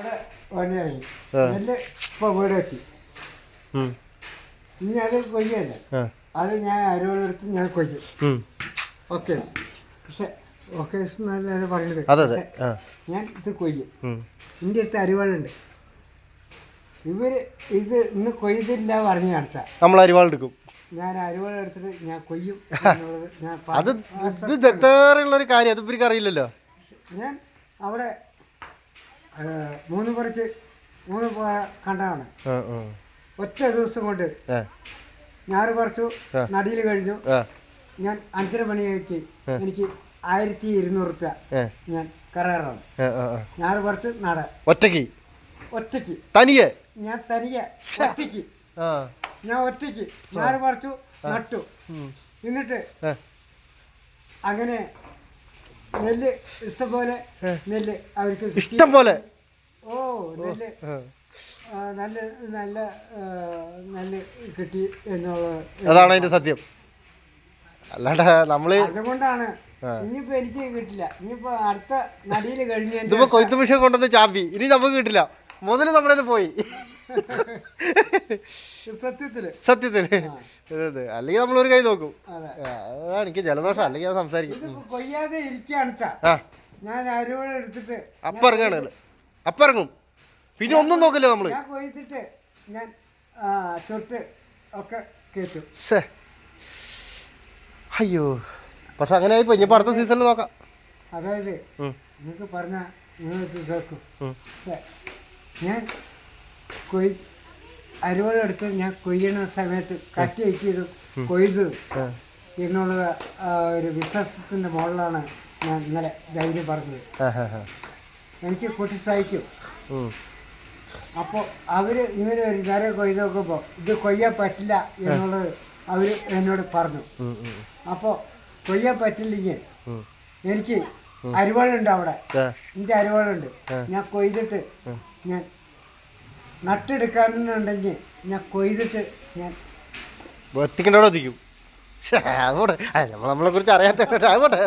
ഇവിടെ പണിയിറങ്ങി ആ. ഇപ്പൊ വീട് എത്തി. ഇനി അത് കൊയ്യല്ല? അത് ഞാൻ അരുവെടുത്ത് ഞാൻ കൊയ്യും. ഓക്കെ. പക്ഷെ ഓക്കെ എന്നല്ല പറയുന്നത് ഞാൻ ഇത് കൊയ്യും. എന്റെ അടുത്ത് അരിവാളുണ്ട് ഇവർ ഇത് ഇന്ന് കൊയ്തില്ല പറഞ്ഞു നടത്താം. നമ്മൾ അരിവാളെടുക്കും ഞാൻ അരിവാളെടുത്തിട്ട് ഞാൻ കൊയ്യും അത് ഇത് ദത്തേറുള്ള ഒരു കാര്യം അത് ഇവർക്ക് അറിയില്ലല്ലോ. ഞാൻ അവിടെ മൂന്ന് പുറത്ത് മൂന്ന് കണ്ടാണ്. ഒറ്റ ദിവസം കൊണ്ട് ഞാറ് പറിച്ചു നടിയിൽ കഴിഞ്ഞു. ഞാൻ അഞ്ചര മണിയായിട്ട്. എനിക്ക് ആയിരത്തി ഇരുന്നൂറ് റുപ്യ ഞാൻ കരാറാണ്. ഞാറ് പറിച്ച് നട. ഒറ്റയ്ക്ക്? ഒറ്റയ്ക്ക്. തനിയെ? ഞാൻ തനിയെ. ഒറ്റയ്ക്ക്. ഞാൻ ഒറ്റയ്ക്ക്. ഞാറ് പറിച്ചു നട്ടു. എന്നിട്ട് അങ്ങനെ നെല്ല് ഇഷ്ടംപോലെ നെല്ല് അവർക്ക് ഇഷ്ടം പോലെ ഓ നെല്ല്. നല്ല നല്ല നെല്ല് കിട്ടി എന്നുള്ളത് അതാണ് അതിന്റെ സത്യം. അല്ലാണ്ട് നമ്മൾ അതുകൊണ്ടാണ്. ഇനിയിപ്പോ എനിക്ക് കിട്ടില്ല. ഇനിയിപ്പോ അടുത്ത നടിയിൽ കഴിഞ്ഞ ഇതിപ്പോ കൊയ്ത്ത് മിഷൻ കൊണ്ടുവന്ന് ചാമ്പി. ഇനി നമുക്ക് കിട്ടില്ല. മുതൽ നമ്മുടെ പോയി. സത്യത്തിൽ. സത്യത്തിൽ. അല്ലെങ്കിൽ നമ്മൾ ഒരു കൈ നോക്കും. അതാണ് എനിക്ക് ജലദോഷം. അല്ലെങ്കിൽ ഞാൻ സംസാരിക്കും. കൊയ്യാതെ ഇരിക്കുകയാണ് ആ. ഞാൻ എടുത്തിട്ട് അപ്പം ഇറങ്ങാണ്. അപ്പം ഇറങ്ങും. പിന്നെ ഒന്നും നോക്കില്ല നമ്മൾ. ഞാൻ കൊയ്തിട്ട് ഞാൻ ആ, ചൊട്ട് ഒക്കെ കേട്ടു സേ അയ്യോ. പക്ഷെ അങ്ങനെ ആയിപ്പോ ഇനി അടുത്ത സീസണിൽ നോക്കാം. അതായത് ഉം, നിങ്ങൾക്ക് ഉം. പക്ഷേ ഞാൻ കൊയ് ഞാൻ കൊയ്യണ സമയത്ത് കട്ടി കയറ്റിയത് കൊയ്ത്. ആ, എന്നുള്ള ഒരു വിശ്വാസത്തിന്റെ മോഡലാണ് ഞാൻ ഇന്നലെ ധൈര്യം പറഞ്ഞത്. എനിക്ക് കൊട്ടി സഹിക്കും അപ്പോൾ അവർ ഇങ്ങനെ ഒരു നേരെ കൊയ്ത് നോക്കുമ്പോൾ ഇത് കൊയ്യാൻ പറ്റില്ല എന്നുള്ളത് അവർ എന്നോട് പറഞ്ഞു. അപ്പോൾ കൊയ്യാൻ പറ്റില്ലെങ്കിൽ. എനിക്ക് അരിവാളുണ്ട് അവിടെ. എന്റെ അരിവാളുണ്ട്. ഞാൻ കൊയ്തിട്ട് ഞാൻ നട്ടെടുക്കാനുണ്ടെങ്കിൽ ഞാൻ കൊയ്തിട്ട് ഞാൻ എത്തിക്കേണ്ടവിടെ എത്തിക്കും അതുകൊണ്ട് നമ്മളെ കുറിച്ച് അറിയാത്ത അങ്ങോട്ട്.